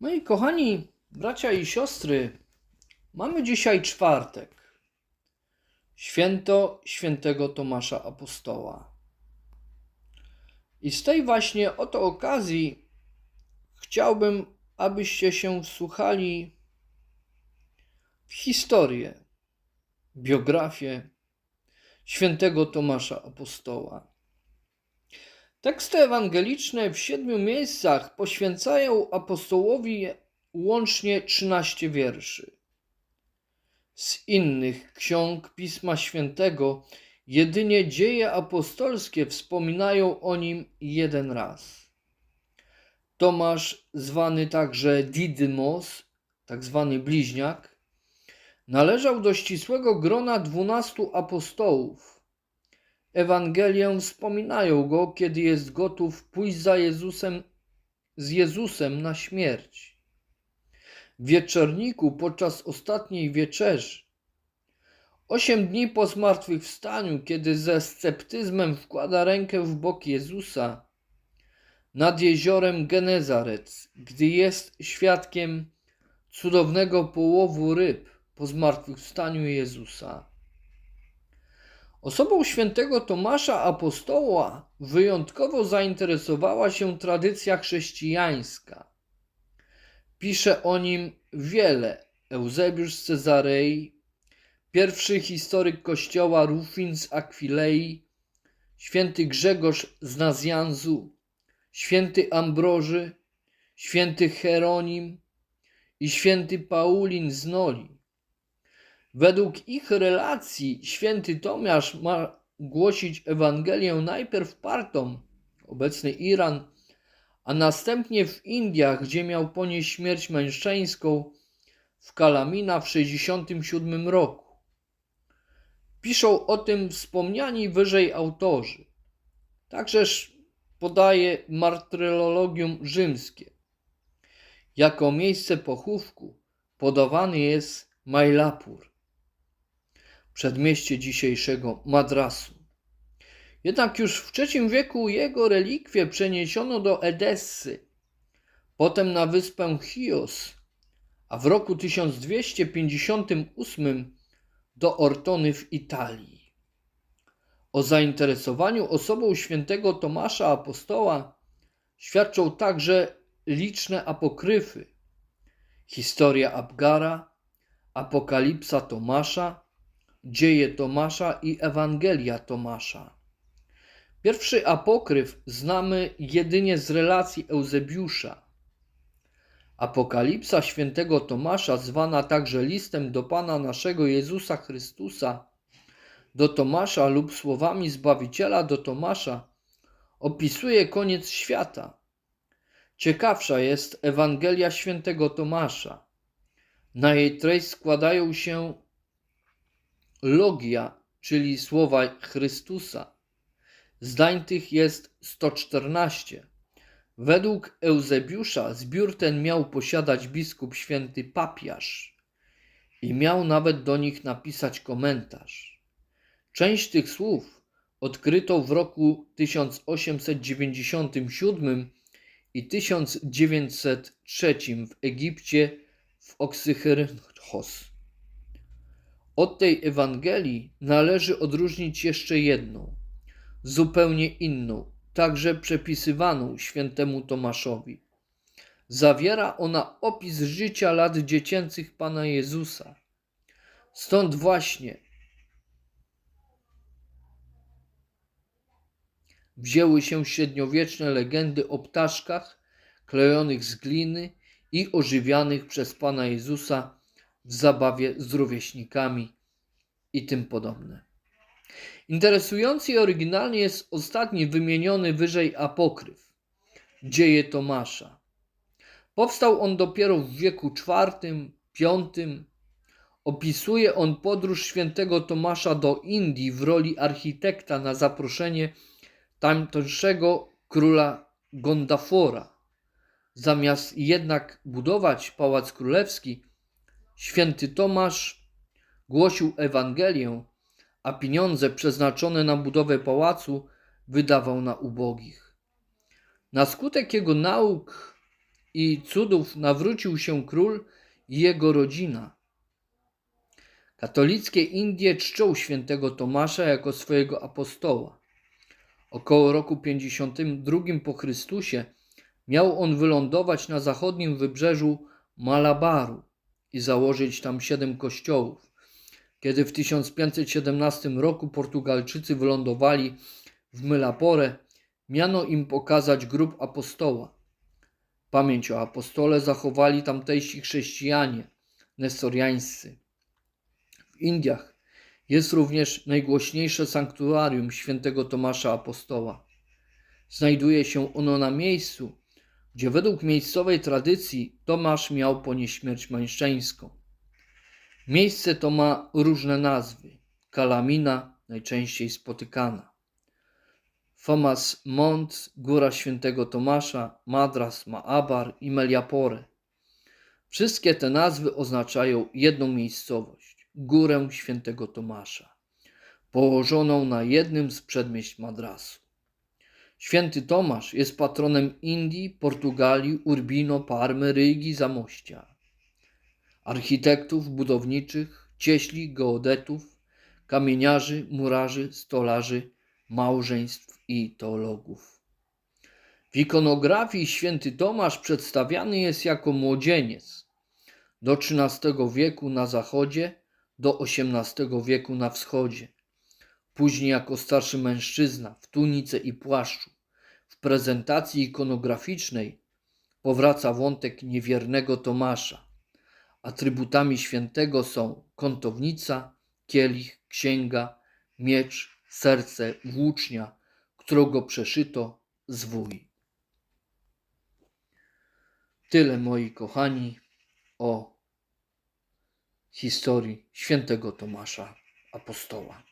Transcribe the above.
Moi kochani bracia i siostry, mamy dzisiaj czwartek. Święto świętego Tomasza Apostoła. I z tej właśnie oto okazji chciałbym, abyście się wsłuchali w historię, biografię świętego Tomasza Apostoła. Teksty ewangeliczne w siedmiu miejscach poświęcają apostołowi łącznie 13 wierszy. Z innych ksiąg Pisma Świętego jedynie dzieje apostolskie wspominają o nim jeden raz. Tomasz, zwany także Didymos, tak zwany bliźniak, należał do ścisłego grona dwunastu apostołów. Ewangelię wspominają go, kiedy jest gotów pójść za Jezusem, z Jezusem na śmierć. W wieczorniku podczas ostatniej wieczerzy, osiem dni po zmartwychwstaniu, kiedy ze sceptyzmem wkłada rękę w bok Jezusa, nad jeziorem Genezarec, gdy jest świadkiem cudownego połowu ryb po zmartwychwstaniu Jezusa. Osobą świętego Tomasza Apostoła wyjątkowo zainteresowała się tradycja chrześcijańska. Pisze o nim wiele Eusebiusz z Cezarei, pierwszy historyk kościoła Rufin z Akwilei, święty Grzegorz z Nazjanzu, święty Ambroży, święty Heronim i święty Paulin z Noli. Według ich relacji święty Tomasz ma głosić Ewangelię najpierw Partom, obecny Iran, a następnie w Indiach, gdzie miał ponieść śmierć męczeńską w Kalamina w 67 roku. Piszą o tym wspomniani wyżej autorzy. Takżeż podaje martyrologium rzymskie. Jako miejsce pochówku podawany jest Majlapur przedmieście dzisiejszego Madrasu. Jednak już w III wieku jego relikwie przeniesiono do Edessy, potem na wyspę Chios, a w roku 1258 do Ortony w Italii. O zainteresowaniu osobą świętego Tomasza Apostoła świadczą także liczne apokryfy. Historia Abgara, Apokalipsa Tomasza, Dzieje Tomasza i Ewangelia Tomasza. Pierwszy apokryf znamy jedynie z relacji Eusebiusza. Apokalipsa świętego Tomasza, zwana także listem do Pana naszego Jezusa Chrystusa, do Tomasza lub słowami Zbawiciela do Tomasza, opisuje koniec świata. Ciekawsza jest Ewangelia świętego Tomasza. Na jej treść składają się logia, czyli słowa Chrystusa. Zdań tych jest 114. Według Eusebiusza zbiór ten miał posiadać biskup święty papiarz i miał nawet do nich napisać komentarz. Część tych słów odkryto w roku 1897 i 1903 w Egipcie w Oksychyrchos. Od tej Ewangelii należy odróżnić jeszcze jedną, zupełnie inną, także przepisywaną świętemu Tomaszowi. Zawiera ona opis życia lat dziecięcych Pana Jezusa. Stąd właśnie wzięły się średniowieczne legendy o ptaszkach klejonych z gliny i ożywianych przez Pana Jezusa w zabawie z rówieśnikami i tym podobne. Interesujący i oryginalny jest ostatni wymieniony wyżej apokryf, Dzieje Tomasza. Powstał on dopiero w wieku IV, V. Opisuje on podróż świętego Tomasza do Indii w roli architekta na zaproszenie tamtejszego króla Gondafora. Zamiast jednak budować pałac królewski, Święty Tomasz głosił Ewangelię, a pieniądze przeznaczone na budowę pałacu wydawał na ubogich. Na skutek jego nauk i cudów nawrócił się król i jego rodzina. Katolickie Indie czczą świętego Tomasza jako swojego apostoła. Około roku 52 po Chrystusie miał on wylądować na zachodnim wybrzeżu Malabaru i założyć tam siedem kościołów. Kiedy w 1517 roku Portugalczycy wylądowali w Mylapore, miano im pokazać grób apostoła. Pamięć o apostole zachowali tamtejsi chrześcijanie nestoriańscy. W Indiach jest również najgłośniejsze sanktuarium świętego Tomasza Apostoła. Znajduje się ono na miejscu, gdzie według miejscowej tradycji Tomasz miał ponieść śmierć męczeńską. Miejsce to ma różne nazwy. Kalamina, najczęściej spotykana. Famas Mont, Góra Świętego Tomasza, Madras, Maabar i Meliapore. Wszystkie te nazwy oznaczają jedną miejscowość Górę Świętego Tomasza, położoną na jednym z przedmieść Madrasu. Święty Tomasz jest patronem Indii, Portugalii, Urbino, Parmy, Rygi, Zamościa. Architektów budowniczych, cieśli, geodetów, kamieniarzy, murarzy, stolarzy, małżeństw i teologów. W ikonografii święty Tomasz przedstawiany jest jako młodzieniec do XIII wieku na zachodzie, do XVIII wieku na wschodzie, później jako starszy mężczyzna w tunice i płaszczu. W prezentacji ikonograficznej powraca wątek niewiernego Tomasza. Atrybutami świętego są kątownica, kielich, księga, miecz, serce, włócznia, którą go przeszyto, zwój. Tyle, moi kochani, o historii świętego Tomasza Apostoła.